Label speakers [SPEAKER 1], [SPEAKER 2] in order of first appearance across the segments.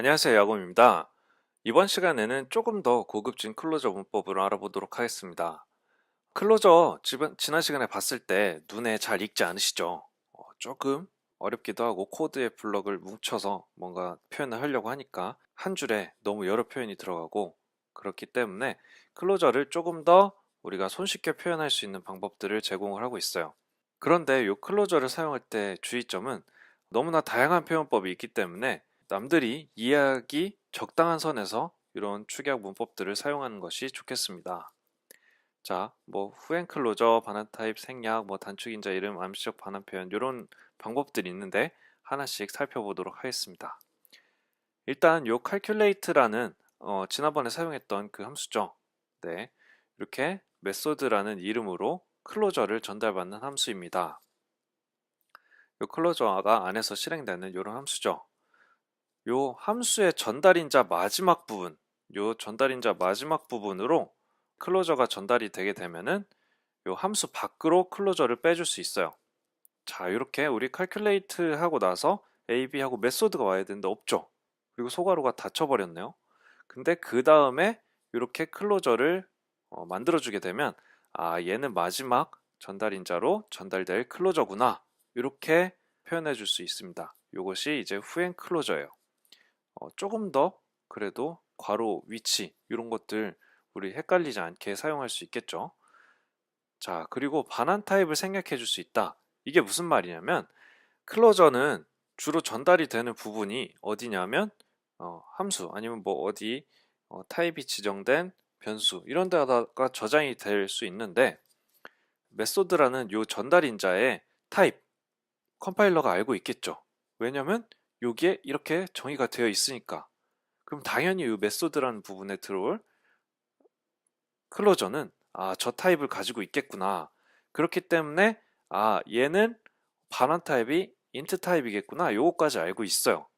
[SPEAKER 1] 안녕하세요. 야곰입니다. 이번 시간에는 조금 더 고급진 클로저 문법을 알아보도록 하겠습니다. 클로저 지난 시간에 봤을 때 눈에 잘 익지 않으시죠? 어, 조금 어렵기도 하고 코드의 블럭을 뭉쳐서 뭔가 표현을 하려고 하니까 한 줄에 너무 여러 표현이 들어가고 그렇기 때문에 클로저를 조금 더 우리가 손쉽게 표현할 수 있는 방법들을 제공을 하고 있어요. 그런데 이 클로저를 사용할 때 주의점은 너무나 다양한 표현법이 있기 때문에 남들이 이해하기 적당한 선에서 이런 축약 문법들을 사용하는 것이 좋겠습니다. 자, 뭐 후행 클로저, 반환 타입, 생략, 뭐 단축 인자 이름, 암시적 반환 표현 이런 방법들이 있는데 하나씩 살펴보도록 하겠습니다. 일단 요 calculate라는 어, 지난번에 사용했던 그 함수죠. 네, 이렇게 메소드라는 이름으로 클로저를 전달받는 함수입니다. 요 클로저가 안에서 실행되는 이런 함수죠. 요 함수의 전달인자 마지막 부분, 요 전달인자 마지막 부분으로 클로저가 전달이 되게 되면은 요 함수 밖으로 클로저를 빼줄 수 있어요. 자, 이렇게 우리 calculate 하고 나서 a, b 하고 메소드가 와야 되는데 없죠. 그리고 소괄호가 닫혀버렸네요. 근데 그 다음에 이렇게 클로저를 어, 만들어주게 되면 아, 얘는 마지막 전달인자로 전달될 클로저구나. 이렇게 표현해 줄 수 있습니다. 이것이 이제 후행 클로저예요. 어, 조금 더 그래도 괄호 위치 이런 것들 우리 헷갈리지 않게 사용할 수 있겠죠. 자, 그리고 반환 타입을 생략해 줄 수 있다. 이게 무슨 말이냐면 클로저는 주로 전달이 되는 부분이 어디냐면 어, 함수 아니면 뭐 어디 어, 타입이 지정된 변수 이런 데다가 저장이 될 수 있는데 메소드라는 요 전달 인자의 타입 컴파일러가 알고 있겠죠. 왜냐면 여기에 이렇게 정의가 되어 있으니까. 그럼 당연히 이 메소드라는 부분에 들어올 클로저는 아, 저 타입을 가지고 있겠구나. 그렇기 때문에 아, 얘는 반환 타입이 인트 타입이겠구나. 요거까지 알고 있어요.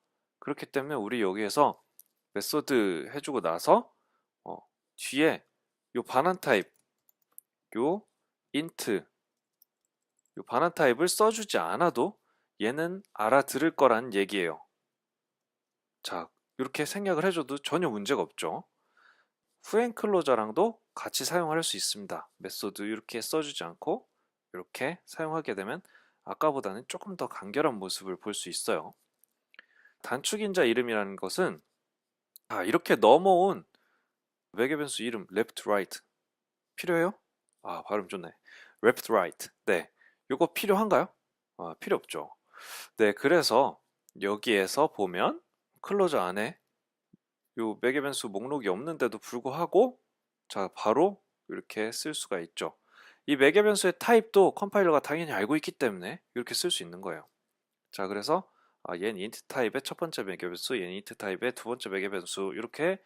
[SPEAKER 1] 그렇기 때문에 우리 여기에서 메소드 해주고 나서 어, 뒤에 요 반환 타입 요 인트 요 반환 타입을 써주지 않아도 얘는 알아들을 거란 얘기예요. 자, 이렇게 생략을 해줘도 전혀 문제가 없죠. 후행 클로저랑도 같이 사용을 할수 있습니다. 메소드 이렇게 써주지 않고 이렇게 사용하게 되면 아까보다는 조금 더 간결한 모습을 볼 수 있어요. 단축인자 이름이라는 것은 아, 이렇게 넘어온 외계 변수 이름 left, right 필요해요? 아, 발음 좋네. left, right. 네. 요거 필요한가요? 아, 필요 없죠. 네, 그래서 여기에서 보면 클로저 안에 요 매개 변수 목록이 없는데도 불구하고 자, 바로 이렇게 쓸 수가 있죠. 이 매개 변수의 타입도 컴파일러가 당연히 알고 있기 때문에 이렇게 쓸 수 있는 거예요. 자, 그래서 아, 얘는 int 타입의 첫 번째 매개 변수, 얘는 int 타입의 두 번째 매개 변수 이렇게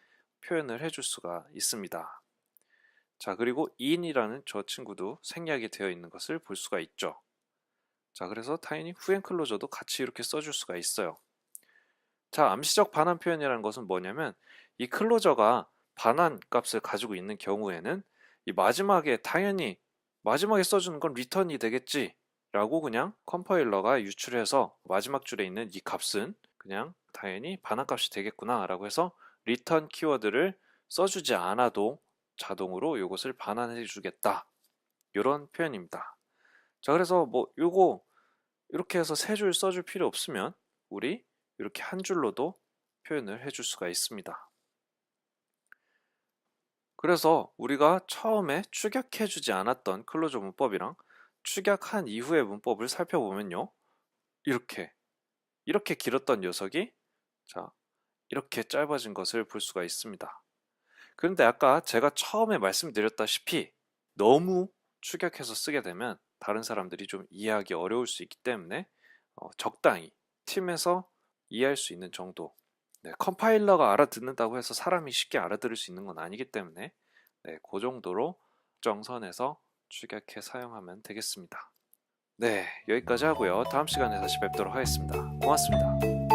[SPEAKER 1] 표현을 해줄 수가 있습니다. 자, 그리고 in이라는 저 친구도 생략이 되어 있는 것을 볼 수가 있죠. 자, 그래서 당연히 후행 클로저도 같이 이렇게 써줄 수가 있어요. 자, 암시적 반환 표현이라는 것은 뭐냐면 이 클로저가 반환 값을 가지고 있는 경우에는 이 마지막에 당연히 마지막에 써주는 건 리턴이 되겠지 라고 그냥 컴파일러가 유출해서 마지막 줄에 있는 이 값은 그냥 당연히 반환 값이 되겠구나 라고 해서 리턴 키워드를 써주지 않아도 자동으로 이것을 반환해 주겠다 이런 표현입니다. 자 그래서 뭐 요거 이렇게 해서 세 줄 써줄 필요 없으면 우리 이렇게 한 줄로도 표현을 해줄 수가 있습니다. 그래서 우리가 처음에 축약해주지 않았던 클로저 문법이랑 축약한 이후의 문법을 살펴보면요. 이렇게 이렇게 길었던 녀석이 자 이렇게 짧아진 것을 볼 수가 있습니다. 그런데 아까 제가 처음에 말씀드렸다시피 너무 축약해서 쓰게 되면 다른 사람들이 좀 이해하기 어려울 수 있기 때문에 어, 적당히 팀에서 이해할 수 있는 정도 네, 컴파일러가 알아듣는다고 해서 사람이 쉽게 알아들을 수 있는 건 아니기 때문에 네, 그 정도로 정선에서 축약해 사용하면 되겠습니다. 네, 여기까지 하고요. 다음 시간에 다시 뵙도록 하겠습니다. 고맙습니다.